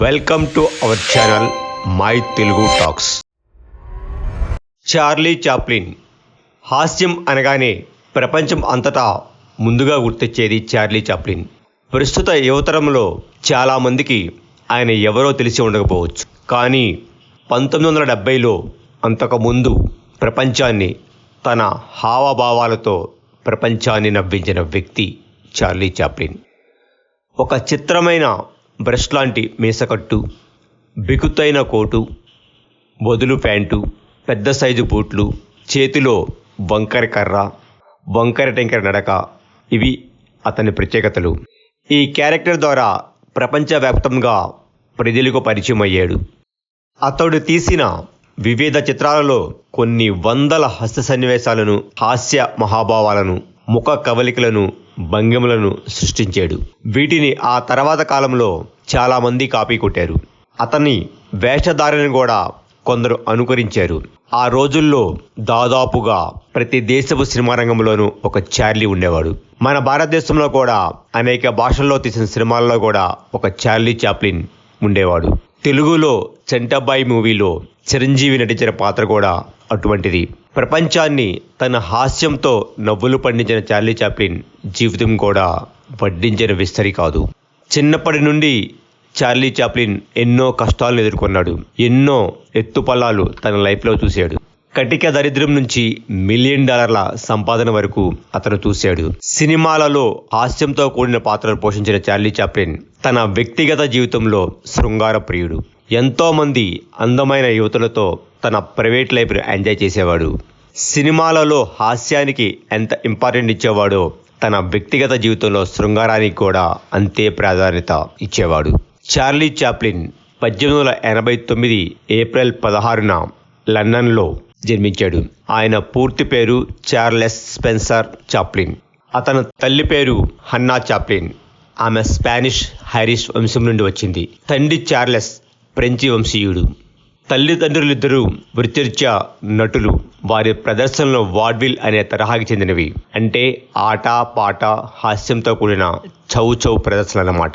Welcome to our channel my Telugu talks Charlie Chaplin హాస్యం అనగానే ప్రపంచం అంతటా ముందుగా గుర్తొచ్చేది చార్లీ చాప్లిన్ ప్రస్తుత యువతరంలో చాలామందికి ఆయన ఎవరో తెలిసి ఉండకపోవచ్చు. కానీ పంతొమ్మిది వందల డెబ్బైలో అంతకుముందు ప్రపంచాన్ని తన హావభావాలతో ప్రపంచాన్ని నవ్వించిన వ్యక్తి చార్లీ చాప్లిన్ ఒక చిత్రమైన బ్రష్ లాంటి మీసకట్టు బిగుతైన కోటు వదులు ప్యాంటు పెద్ద సైజు బూట్లు చేతిలో వంకర కర్ర వంకర టెంకర నడక ఇవి అతని ప్రత్యేకతలు. ఈ క్యారెక్టర్ ద్వారా ప్రపంచవ్యాప్తంగా ప్రజలకు పరిచయం అయ్యాడు అతడు తీసిన వివిధ చిత్రాలలో కొన్ని వందల హస్త సన్నివేశాలను హాస్య మహాభావాలను ముఖ కవలికలను భంగిమలను సృష్టించాడు. వీటిని ఆ తర్వాత కాలంలో చాలామంది కాపీ కొట్టారు. అతని వేషధారణను కూడా కొందరు అనుకరించారు. ఆ రోజుల్లో దాదాపుగా ప్రతి దేశపు సినిమా రంగంలోనూ ఒక చార్లీ ఉండేవాడు. మన భారతదేశంలో కూడా అనేక భాషల్లో తీసిన సినిమాల్లో కూడా ఒక చార్లీ చాప్లిన్ ఉండేవాడు. తెలుగులో చెంటబ్బాయి మూవీలో చిరంజీవి నటించిన పాత్ర కూడా అటువంటిది. ప్రపంచాన్ని తన హాస్యంతో నవ్వులు పండించిన చార్లీ చాప్లిన్ జీవితం కూడా వడ్డించిన విస్తరి కాదు. చిన్నప్పటి నుండి చార్లీ చాప్లిన్ ఎన్నో కష్టాలను ఎదుర్కొన్నాడు ఎన్నో ఎత్తుపల్లాలు తన లైఫ్లో చూశాడు. కటిక దరిద్రం నుంచి మిలియన్ డాలర్ల సంపాదన వరకు అతను చూశాడు. సినిమాలలో హాస్యంతో కూడిన పాత్రలు పోషించిన చార్లీ చాప్లిన్ తన వ్యక్తిగత జీవితంలో శృంగార ప్రియుడు. ఎంతోమంది అందమైన యువతులతో తన ప్రైవేట్ లైఫ్ను ఎంజాయ్ చేసేవాడు. సినిమాలలో హాస్యానికి ఎంత ఇంపార్టెంట్ ఇచ్చేవాడో తన వ్యక్తిగత జీవితంలో శృంగారానికి కూడా అంతే ప్రాధాన్యత ఇచ్చేవాడు. చార్లీ చాప్లిన్ పద్దెనిమిది వందల ఎనభై తొమ్మిది ఏప్రిల్ పదహారున లండన్లో జన్మించాడు. ఆయన పూర్తి పేరు చార్లెస్ స్పెన్సర్ చాప్లిన్. అతని తల్లి పేరు హన్నా చాప్లిన్. ఆమె స్పానిష్ హైరిష్ వంశం నుండి వచ్చింది. తండ్రి చార్లెస్ ఫ్రెంచి వంశీయుడు. తల్లిదండ్రులిద్దరూ వృత్తిరీత్యా నటులు. వారి ప్రదర్శనలు వాడ్విల్ అనే తరహాకి చెందినవి. అంటే ఆట పాట హాస్యంతో కూడిన చౌ చౌ ప్రదర్శనలు అన్నమాట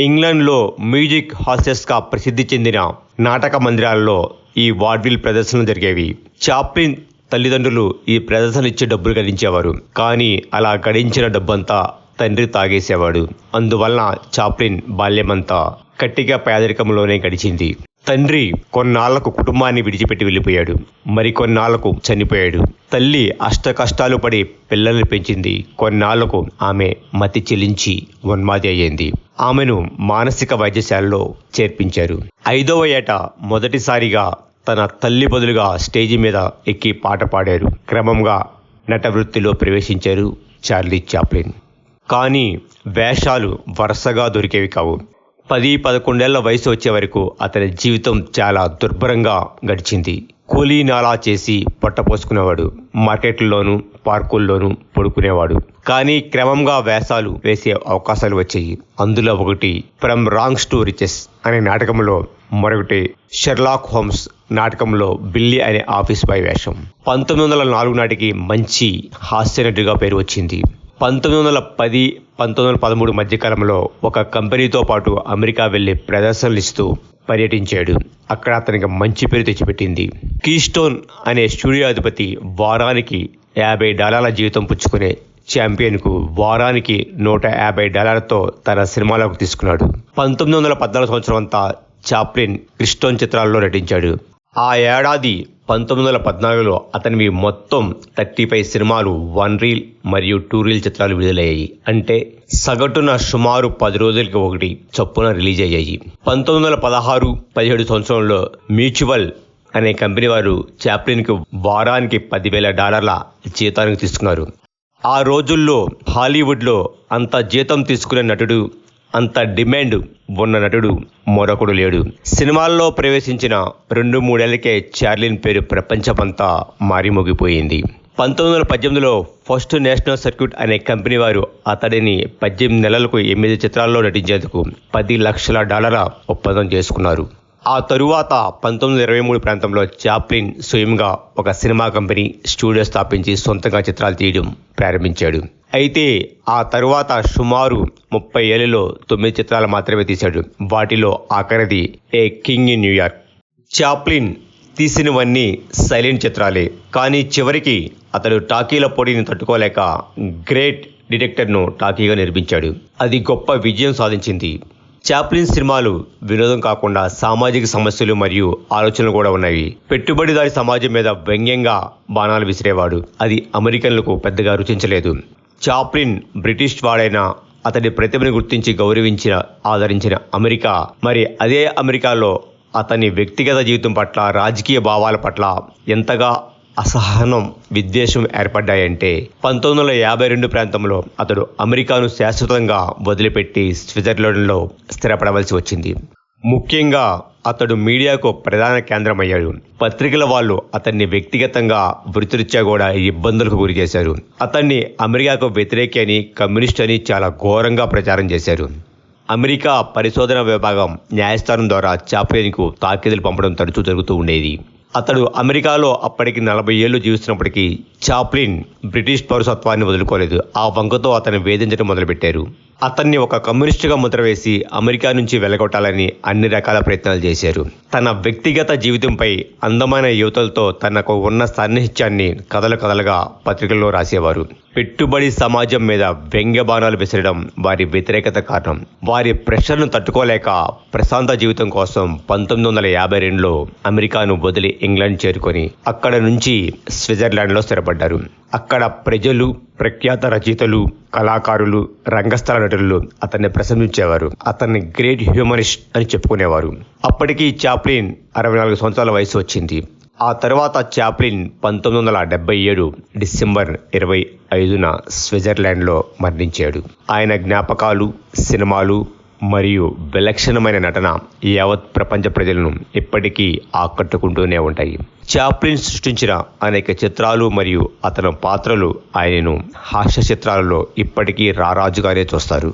ఇంగ్లాండ్లో మ్యూజిక్ హాస్యస్గా ప్రసిద్ధి చెందిన నాటక మందిరాల్లో ఈ వాడ్విల్ ప్రదర్శనలు జరిగేవి. చాప్లిన్ తల్లిదండ్రులు ఈ ప్రదర్శనలు ఇచ్చే డబ్బులు గడించేవారు. కానీ అలా గడించిన డబ్బంతా తండ్రి తాగేసేవాడు. అందువలన చాప్లిన్ బాల్యమంతా కట్టిగా పేదరికంలోనే గడిచింది. తండ్రి కొన్నాళ్ళకు కుటుంబాన్ని విడిచిపెట్టి వెళ్ళిపోయాడు. మరికొన్నాళ్ళకు చనిపోయాడు. తల్లి అష్టకష్టాలు పడి పిల్లల్ని పెంచింది. కొన్నాళ్ళకు ఆమె మతి చెలించి ఉన్మాది అయ్యింది. ఆమెను మానసిక వైద్యశాలలో చేర్పించారు. ఐదవ ఏట మొదటిసారిగా తన తల్లి బదులుగా స్టేజి మీద ఎక్కి పాట పాడారు. క్రమంగా నట వృత్తిలో ప్రవేశించారు చార్లీ చాప్లిన్. కానీ వేషాలు వరుసగా దొరికేవి కావు. పది పదకొండేళ్ళ వయసు వచ్చే వరకు అతని జీవితం చాలా దుర్భరంగా గడిచింది. కూలీ నాలా చేసి పొట్టపోసుకునేవాడు మార్కెట్లలోనూ పార్కుల్లోనూ పడుకునేవాడు. కానీ క్రమంగా వేషాలు వేసే అవకాశాలు వచ్చాయి. అందులో ఒకటి ఫ్రమ్ రాంగ్ టు రిచెస్ అనే నాటకంలో మరొకటి షెర్లాక్ హోమ్స్ నాటకంలో బిల్లి అనే ఆఫీస్ బాయ్ వేషం. పంతొమ్మిది వందల నాలుగు నాటికి మంచి హాస్యనటుగా పేరు వచ్చింది. పంతొమ్మిది వందల పది పంతొమ్మిది వందల పదమూడు మధ్యకాలంలో ఒక కంపెనీతో పాటు అమెరికా వెళ్ళి ప్రదర్శనలు ఇస్తూ పర్యటించాడు. అక్కడ అతనికి మంచి పేరు తెచ్చిపెట్టింది. కీస్టోన్ అనే స్టూడియో అధిపతి వారానికి యాభై డాలర్ల జీవితం పుచ్చుకునే ఛాంపియన్కు వారానికి నూట యాభై డాలర్తో తన సినిమాలకు తీసుకున్నాడు. పంతొమ్మిది వందల పద్నాలుగు సంవత్సరం అంతా చాప్లిన్ క్రిస్టోన్ చిత్రాల్లో నటించాడు. ఆ ఏడాది పంతొమ్మిది వందల పద్నాలుగులో అతనివి మొత్తం థర్టీ ఫైవ్ సినిమాలు వన్ రీల్ మరియు టూ రీల్ చిత్రాలు విడుదలయ్యాయి. అంటే సగటున సుమారు పది రోజులకి ఒకటి చొప్పున రిలీజ్ అయ్యాయి. పంతొమ్మిది వందల పదహారు పదిహేడు సంవత్సరంలో మ్యూచువల్ అనే కంపెనీ వారు చాప్లిన్కి వారానికి పదివేల డాలర్ల జీతానికి తీసుకున్నారు. ఆ రోజుల్లో హాలీవుడ్లో అంత జీతం తీసుకునే నటుడు అంత డిమాండ్ ఉన్న నటుడు మరొకడు లేడు. సినిమాల్లో ప్రవేశించిన రెండు మూడేళ్ళకే చార్లిన్ పేరు ప్రపంచమంతా మారిమోగిపోయింది పంతొమ్మిది వందల పద్దెనిమిదిలో ఫస్ట్ నేషనల్ సర్క్యూట్ అనే కంపెనీ వారు అతడిని పద్దెనిమిది నెలలకు ఎనిమిది చిత్రాల్లో నటించేందుకు పది లక్షల డాలర్ల ఒప్పందం చేసుకున్నారు. ఆ తరువాత పంతొమ్మిది వందల ఇరవై మూడు ప్రాంతంలో చాప్లిన్ స్వయంగా ఒక సినిమా కంపెనీ స్టూడియో స్థాపించి సొంతంగా చిత్రాలు తీయడం ప్రారంభించాడు. అయితే ఆ తరువాత సుమారు ముప్పై ఏళ్ళలో తొమ్మిది చిత్రాలు మాత్రమే తీశాడు. వాటిలో ఆఖరిది a king in New York Chaplin తీసినవన్నీ silent చిత్రాలే. కానీ చివరికి అతడు టాకీల పొడిని తట్టుకోలేక గ్రేట్ డిటెక్టర్ను టాకీగా నిర్మించాడు. అది గొప్ప విజయం సాధించింది. చాప్లిన్ సినిమాలు వినోదం కాకుండా సామాజిక సమస్యలు మరియు ఆలోచనలు కూడా ఉన్నాయి. పెట్టుబడిదారి సమాజం మీద వ్యంగ్యంగా బాణాలు విసిరేవాడు. అది అమెరికన్లకు పెద్దగా రుచించలేదు. చాప్లిన్ బ్రిటిష్ వాడైన అతడి ప్రతిభను గుర్తించి గౌరవించిన ఆదరించిన అమెరికా. మరి అదే అమెరికాలో అతని వ్యక్తిగత జీవితం పట్ల రాజకీయ భావాల పట్ల ఎంతగా అసహనం విద్వేషం ఏర్పడ్డాయంటే పంతొమ్మిది వందల యాభై రెండు ప్రాంతంలో అతడు అమెరికాను శాశ్వతంగా వదిలిపెట్టి స్విట్జర్లాండ్లో స్థిరపడవలసి వచ్చింది. ముఖ్యంగా అతడు మీడియాకు ప్రధాన కేంద్రమయ్యాడు. పత్రికల వాళ్ళు అతన్ని వ్యక్తిగతంగా వృత్తిరీత్యా కూడా ఇబ్బందులకు గురి చేశారు. అతన్ని అమెరికాకు వ్యతిరేకి అని కమ్యూనిస్ట్ అని చాలా ఘోరంగా ప్రచారం చేశారు. అమెరికా పరిశోధన విభాగం న్యాయస్థానం ద్వారా చాప్లిన్కు తాకీదులు పంపడం తరచూ జరుగుతూ ఉండేది. అతడు అమెరికాలో అప్పటికి నలభై ఏళ్ళు జీవిస్తున్నప్పటికీ చాప్లిన్ బ్రిటిష్ పౌరసత్వాన్ని వదులుకోలేదు. ఆ వంకతో అతన్ని వేధించడం మొదలుపెట్టారు. అతన్ని ఒక కమ్యూనిస్టుగా ముద్రవేసి అమెరికా నుంచి వెలగొట్టాలని అన్ని రకాల ప్రయత్నాలు చేశారు. తన వ్యక్తిగత జీవితంపై అందమైన యువతలతో తనకు ఉన్న సాన్నిహిత్యాన్ని కథలు కథలుగా పత్రికల్లో రాసేవారు. పెట్టుబడి సమాజం మీద వ్యంగ్య బాణాలు విసరడం వారి వ్యతిరేకత కారణం. వారి ప్రెషర్ను తట్టుకోలేక ప్రశాంత జీవితం కోసం పంతొమ్మిది వందల యాభై రెండులో అమెరికాను వదిలి ఇంగ్లాండ్ చేరుకొని అక్కడ నుంచి స్విట్జర్లాండ్లో స్థిరపడ్డారు. అక్కడ ప్రజలు ప్రఖ్యాత రచయితలు కళాకారులు రంగస్థల నటులు అతన్ని ప్రశంసించేవారు. అతన్ని గ్రేట్ హ్యూమనిస్ట్ అని చెప్పుకునేవారు. అప్పటికి చాప్లిన్ అరవై నాలుగు సంవత్సరాల వయసు వచ్చింది. ఆ తర్వాత చాప్లిన్ పంతొమ్మిది వందల డెబ్బై ఏడు డిసెంబర్ ఇరవై ఐదున స్విట్జర్లాండ్లో మరణించాడు. ఆయన జ్ఞాపకాలు సినిమాలు మరియు విలక్షణమైన నటన యావత్ ప్రపంచ ప్రజలను ఇప్పటికీ ఆకట్టుకుంటూనే ఉంటాయి. చాప్లిన్ సృష్టించిన అనేక చిత్రాలు మరియు అతని పాత్రలు ఆయనను హాస్య చిత్రాలలో ఇప్పటికీ రారాజుగానే చూస్తారు.